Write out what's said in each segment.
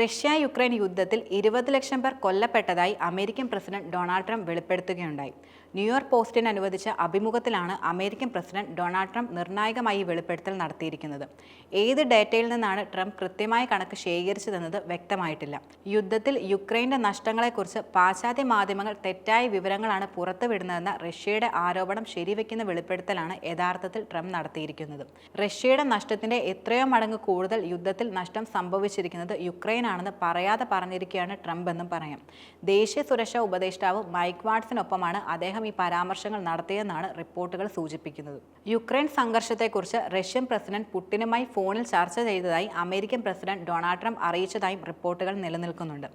Russia Ukraine യുദ്ധത്തിൽ ഇരുപത് ലക്ഷം പേർ കൊല്ലപ്പെട്ടതായി അമേരിക്കൻ പ്രസിഡന്റ് ഡൊണാൾഡ് ട്രംപ് വെളിപ്പെടുത്തുകയുണ്ടായി. ന്യൂയോർക്ക് പോസ്റ്റിന് അനുവദിച്ച അഭിമുഖത്തിലാണ് അമേരിക്കൻ പ്രസിഡന്റ് ഡൊണാൾഡ് ട്രംപ് നിർണായകമായി വെളിപ്പെടുത്തൽ നടത്തിയിരിക്കുന്നത്. ഏത് ഡേറ്റയിൽ നിന്നാണ് ട്രംപ് കൃത്യമായ കണക്ക് ശേഖരിച്ചതെന്നത് വ്യക്തമായിട്ടില്ല. യുദ്ധത്തിൽ യുക്രൈന്റെ നഷ്ടങ്ങളെക്കുറിച്ച് പാശ്ചാത്യ മാധ്യമങ്ങൾ തെറ്റായ വിവരങ്ങളാണ് പുറത്തുവിടുന്നതെന്ന റഷ്യയുടെ ആരോപണം ശരിവെക്കുന്ന വെളിപ്പെടുത്തലാണ് യഥാർത്ഥത്തിൽ ട്രംപ് നടത്തിയിരിക്കുന്നത്. റഷ്യയുടെ നഷ്ടത്തിന്റെ എത്രയോ മടങ്ങ് കൂടുതൽ യുദ്ധത്തിൽ നഷ്ടം സംഭവിച്ചിരിക്കുന്നത് യുക്രൈനാണെന്ന് പറയാതെ പറഞ്ഞിരിക്കുകയാണ് ട്രംപ് എന്നും പറയാം. ദേശീയ സുരക്ഷാ ഉപദേഷ്ടാവ് മൈക്ക് വാട്സിനൊപ്പമാണ് അദ്ദേഹം ഈ പരാമർശങ്ങൾ നടത്തിയെന്നാണ് റിപ്പോർട്ടുകൾ സൂചിപ്പിക്കുന്നത്. യുക്രൈൻ സംഘർഷത്തെക്കുറിച്ച് റഷ്യൻ പ്രസിഡന്റ് പുട്ടിനുമായി ഫോണിൽ ചർച്ച ചെയ്തതായി അമേരിക്കൻ പ്രസിഡന്റ് ഡൊണാൾഡ് ട്രംപ് അറിയിച്ചതായും റിപ്പോർട്ടുകൾ നിലനിൽക്കുന്നുണ്ട്.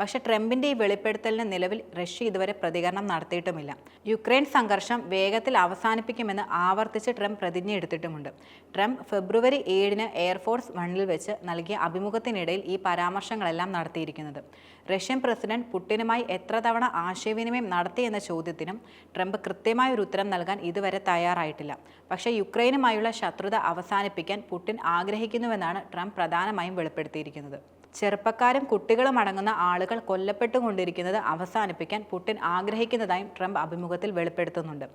പക്ഷേ ട്രംപിന്റെ ഈ വെളിപ്പെടുത്തലിന് നിലവിൽ റഷ്യ ഇതുവരെ പ്രതികരണം നടത്തിയിട്ടുമില്ല. യുക്രൈൻ സംഘർഷം വേഗത്തിൽ അവസാനിപ്പിക്കുമെന്ന് ആവർത്തിച്ച് ട്രംപ് പ്രതിജ്ഞ എടുത്തിട്ടുമുണ്ട്. ട്രംപ് ഫെബ്രുവരി ഏഴിന് എയർഫോഴ്സ് വണ്ണിൽ വെച്ച് നൽകിയ അഭിമുഖത്തിനിടയിൽ ഈ പരാമർശങ്ങളെല്ലാം നടത്തിയിരിക്കുന്നത്. റഷ്യൻ പ്രസിഡന്റ് പുടിനുമായി എത്ര തവണ ആശയവിനിമയം നടത്തി എന്ന ചോദ്യത്തിനും ട്രംപ് കൃത്യമായ ഒരു ഉത്തരം നൽകാൻ ഇതുവരെ തയ്യാറായിട്ടില്ല. പക്ഷേ യുക്രൈനുമായുള്ള ശത്രുത അവസാനിപ്പിക്കാൻ പുടിൻ ആഗ്രഹിക്കുന്നുവെന്നാണ് ട്രംപ് പ്രധാനമായും വെളിപ്പെടുത്തിയിരിക്കുന്നത്. ചെറുപ്പക്കാരും കുട്ടികളും അടങ്ങുന്ന ആളുകൾ കൊല്ലപ്പെട്ടുകൊണ്ടിരിക്കുന്നത് അവസാനിപ്പിക്കാൻ പുടിൻ ആഗ്രഹിക്കുന്നതായും ട്രംപ് അഭിമുഖത്തിൽ വെളിപ്പെടുത്തുന്നുണ്ട്.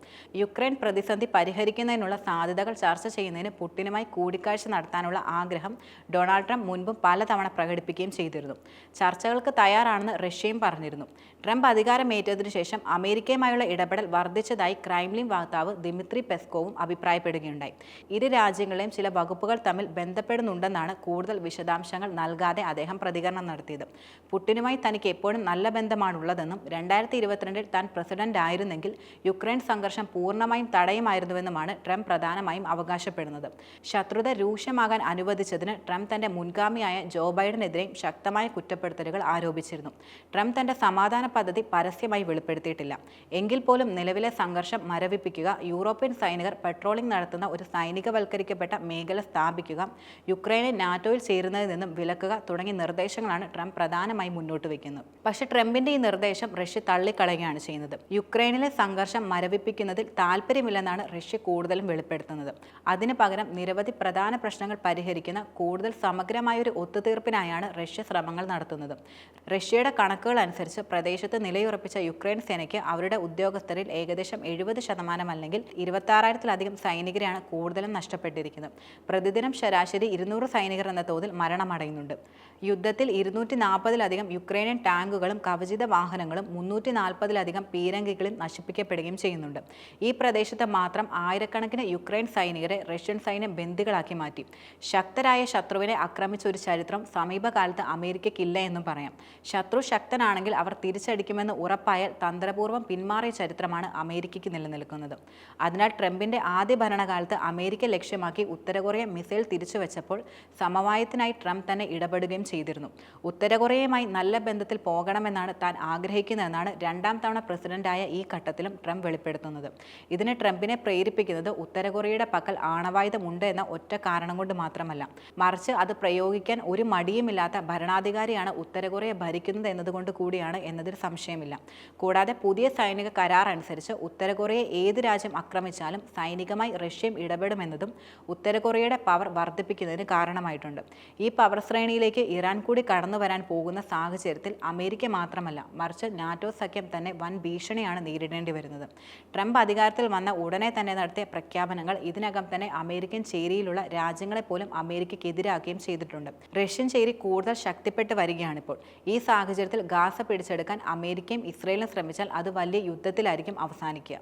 യുക്രൈൻ പ്രതിസന്ധി പരിഹരിക്കുന്നതിനുള്ള സാധ്യതകൾ ചർച്ച ചെയ്യുന്നതിന് പുടിനുമായി കൂടിക്കാഴ്ച നടത്താനുള്ള ആഗ്രഹം ഡൊണാൾഡ് ട്രംപ് മുൻപും പലതവണ പ്രകടിപ്പിക്കുകയും ചെയ്തിരുന്നു. ചർച്ചകൾക്ക് തയ്യാറാണെന്ന് റഷ്യയും പറഞ്ഞിരുന്നു. ട്രംപ് അധികാരമേറ്റതിനു ശേഷം അമേരിക്കയുമായുള്ള ഇടപെടൽ വർദ്ധിച്ചതായി ക്രൈംലിൻ വക്താവ് ദിമിത്രി പെസ്കോവും അഭിപ്രായപ്പെടുകയുണ്ടായി. ഇരു രാജ്യങ്ങളെയും ചില വകുപ്പുകൾ തമ്മിൽ ബന്ധപ്പെടുന്നുണ്ടെന്നാണ് കൂടുതൽ വിശദാംശങ്ങൾ നൽകാതെ അദ്ദേഹം പ്രതികരണം നടത്തിയത്. പുടിനുമായി തനിക്ക് എപ്പോഴും നല്ല ബന്ധമാണുള്ളതെന്നും രണ്ടായിരത്തി ഇരുപത്തിരണ്ടിൽ താൻ പ്രസിഡന്റ് ആയിരുന്നെങ്കിൽ യുക്രൈൻ സംഘർഷം പൂർണമായും തടയുമായിരുന്നുവെന്നുമാണ് ട്രംപ് പ്രധാനമായും അവകാശപ്പെടുന്നത്. ശത്രുത രൂക്ഷമാകാൻ അനുവദിച്ചതിന് ട്രംപ് തന്റെ മുൻഗാമിയായ ജോ ബൈഡനെതിരെയും ശക്തമായ കുറ്റപ്പെടുത്തലുകൾ ആരോപിച്ചിരുന്നു. ട്രംപ് തന്റെ സമാധാന പദ്ധതി പരസ്യമായി വെളിപ്പെടുത്തിയിട്ടില്ല. എങ്കിൽ പോലും നിലവിലെ സംഘർഷം മരവിപ്പിക്കുക യൂറോപ്യൻ സൈനികർ പെട്രോളിംഗ് നടത്തുന്ന ഒരു സൈനികവൽക്കരിക്കപ്പെട്ട മേഖല സ്ഥാപിക്കുക യുക്രൈനെ നാറ്റോയിൽ ചേരുന്നതിൽ നിന്നും വിലക്കുക തുടങ്ങിയ നിർദ്ദേശങ്ങളാണ് ട്രംപ് പ്രധാനമായി മുന്നോട്ട് വയ്ക്കുന്നത്. പക്ഷേ ട്രംപിന്റെ ഈ നിർദ്ദേശം റഷ്യ തള്ളിക്കളയുകയാണ് ചെയ്യുന്നത്. യുക്രൈനിലെ സംഘർഷം മരവിപ്പിക്കുന്നതിൽ താല്പര്യമില്ലെന്നാണ് റഷ്യ കൂടുതലും വെളിപ്പെടുത്തുന്നത്. അതിന് പകരം നിരവധി പ്രധാന പ്രശ്നങ്ങൾ പരിഹരിക്കുന്ന കൂടുതൽ സമഗ്രമായ ഒരു ഒത്തുതീർപ്പിനായാണ് റഷ്യ ശ്രമങ്ങൾ നടത്തുന്നത്. റഷ്യയുടെ കണക്കുകൾ അനുസരിച്ച് പ്രദേശത്ത് നിലയുറപ്പിച്ച യുക്രൈൻ സേനയ്ക്ക് അവരുടെ ഉദ്യോഗസ്ഥരിൽ ഏകദേശം എഴുപത് ശതമാനം അല്ലെങ്കിൽ ഇരുപത്താറായിരത്തിലധികം സൈനികരെയാണ് കൂടുതലും നഷ്ടപ്പെട്ടിരിക്കുന്നത്. പ്രതിദിനം ശരാശരി ഇരുന്നൂറ് സൈനികർ എന്ന തോതിൽ മരണമടയുന്നുണ്ട്. യുദ്ധത്തിൽ ഇരുന്നൂറ്റി നാൽപ്പതിലധികം യുക്രൈനിയൻ ടാങ്കുകളും കവചിത വാഹനങ്ങളും മുന്നൂറ്റി നാൽപ്പതിലധികം പീരങ്കികളും നശിപ്പിക്കപ്പെടുകയും ചെയ്യുന്നുണ്ട്. ഈ പ്രദേശത്ത് മാത്രം ആയിരക്കണക്കിന് യുക്രൈൻ സൈനികരെ റഷ്യൻ സൈന്യം ബന്ദികളാക്കി മാറ്റി. ശക്തരായ ശത്രുവിനെ ആക്രമിച്ച ഒരു ചരിത്രം സമീപകാലത്ത് അമേരിക്കയ്ക്കില്ല എന്നും പറയാം. ശത്രു ശക്തനാണെങ്കിൽ അവർ തിരിച്ചടിക്കുമെന്ന് ഉറപ്പായാൽ തന്ത്രപൂർവം പിന്മാറിയ ചരിത്രമാണ് അമേരിക്കയ്ക്ക് നിലനിൽക്കുന്നത്. അതിനാൽ ട്രംപിന്റെ ആദ്യ ഭരണകാലത്ത് അമേരിക്ക ലക്ഷ്യമാക്കി ഉത്തര കൊറിയ മിസൈൽ തിരിച്ചുവച്ചപ്പോൾ സമവായത്തിനായി ട്രംപ് തന്നെ ഇടപെടുകയും ചെയ്തിരുന്നു. ഉത്തര കൊറിയയുമായി നല്ല ബന്ധത്തിൽ പോകണമെന്നാണ് താൻ ആഗ്രഹിക്കുന്നതെന്നാണ് രണ്ടാം തവണ പ്രസിഡന്റായ ഈ ഘട്ടത്തിലും ട്രംപ് വെളിപ്പെടുത്തുന്നത്. ഇതിന് ട്രംപിനെ പ്രേരിപ്പിക്കുന്നത് ഉത്തര കൊറിയയുടെ പക്കൽ ആണവായുധമുണ്ട് എന്ന ഒറ്റ കാരണം കൊണ്ട് മാത്രമല്ല. മറിച്ച് അത് പ്രയോഗിക്കാൻ ഒരു മടിയുമില്ലാത്ത ഭരണാധികാരിയാണ് ഉത്തര കൊറിയ ഭരിക്കുന്നത് എന്നതുകൊണ്ട് കൂടിയാണ് എന്നതിൽ സംശയമില്ല. കൂടാതെ പുതിയ സൈനിക കരാർ അനുസരിച്ച് ഉത്തര കൊറിയ ഏത് രാജ്യം ആക്രമിച്ചാലും സൈനികമായി റഷ്യയും ഇടപെടുമെന്നതും ഉത്തര കൊറിയയുടെ പവർ വർദ്ധിപ്പിക്കുന്നതിന് കാരണമായിട്ടുണ്ട്. ഈ പവർ ശ്രേണിയിലേക്ക് ഇറാൻ കൂടി കടന്നു വരാൻ പോകുന്ന സാഹചര്യത്തിൽ അമേരിക്ക മാത്രമല്ല മറിച്ച് നാറ്റോ സഖ്യം തന്നെ വൻ ഭീഷണിയാണ് നേരിടേണ്ടി വരുന്നത്. ട്രംപ് അധികാരത്തിൽ വന്ന ഉടനെ തന്നെ നടത്തിയ പ്രഖ്യാപനങ്ങൾ ഇതിനകം തന്നെ അമേരിക്കൻ ചേരിയിലുള്ള രാജ്യങ്ങളെ പോലും അമേരിക്കയ്ക്കെതിരാക്കുകയും ചെയ്തിട്ടുണ്ട്. റഷ്യൻ ചേരി കൂടുതൽ ശക്തിപ്പെട്ട് വരികയാണിപ്പോൾ. ഈ സാഹചര്യത്തിൽ ഗാസ പിടിച്ചെടുക്കാൻ അമേരിക്കയും ഇസ്രയേലും ശ്രമിച്ചാൽ അത് വലിയ യുദ്ധത്തിലായിരിക്കും അവസാനിക്കുക.